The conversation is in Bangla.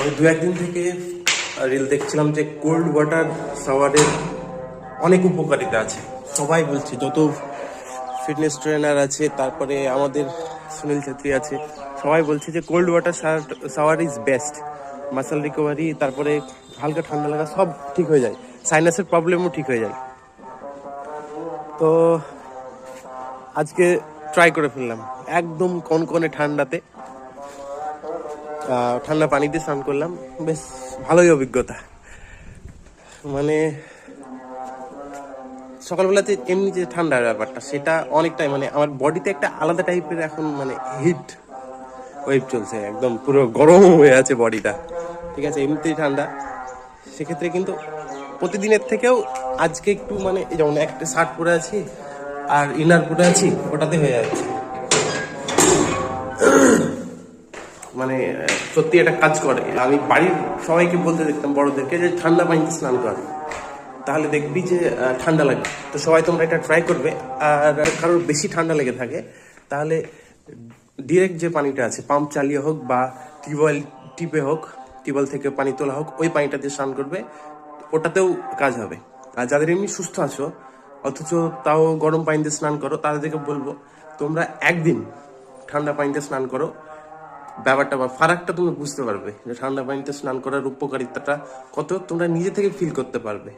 আমি দু একদিন থেকে রিল দেখছিলাম যে কোল্ড ওয়াটার শাওয়ারের অনেক উপকারিতা আছে। সবাই বলছে, যত ফিটনেস ট্রেনার আছে, তারপরে আমাদের সুনীল ছেত্রী আছে, সবাই বলছে যে cold water shower is best muscle recovery তারপরে হালকা ঠান্ডা লাগা সব ঠিক হয়ে যায়। সাইনাসের প্রবলেমও ঠিক হয়ে যায়। তো আজকে ট্রাই করে ফেললাম, একদম কনকনে ঠান্ডাতে। ঠান্ডা পানিতে স্নান করলাম। বেশ, ভালোই অভিজ্ঞতা। মানে সকালবেলাতে এমনি যে ঠান্ডার ব্যাপারটা, সেটা অনেকটাই মানে আমার বডিতে একটা আলাদা টাইপের এখন মানে হিট ওয়েভ চলছে। একদম পুরো গরম হয়ে আছে বডিটা ঠিক আছে, এমনিতেই ঠান্ডা। সেক্ষেত্রে কিন্তু প্রতিদিনের থেকেও আজকে একটু মানে যেমন একটা শার্ট পরে আছি, আর ইনার পরে আছি, ওটাতে হয়ে যাচ্ছে। মানে সত্যি এটা কাজ করে। আমি বাড়ির সবাইকে বলতে দেখতাম বড়দেরকে যে, ঠান্ডা পানিতে স্নান কর। তাহলে দেখবি যে ঠান্ডা লাগে তো সবাই তোমরা এটা ট্রাই করবে। আর কারোর বেশি ঠান্ডা লেগে থাকে, তাহলে ডিরেক্ট যে পানিটা আছে পাম্প চালিয়ে হোক বা টিউবওয়েল টিপে হোক, টিউবওয়েল থেকে পানি তোলা হোক, ওই পানিটা দিয়ে স্নান করবে। ওটাতেও কাজ হবে। আর যাদের এমনি সুস্থ আছো, অথচ তাও গরম পানিতে স্নান করো, তাদেরকে বলব, তোমরা একদিন ঠান্ডা পানিতে স্নান করো। ব্যাপারটা বা ফারাকটা তুমি বুঝতে পারবে যে ঠান্ডা পানিতে স্নান করার উপকারিতাটা কত, তোমরা নিজে থেকে ফিল করতে পারবে।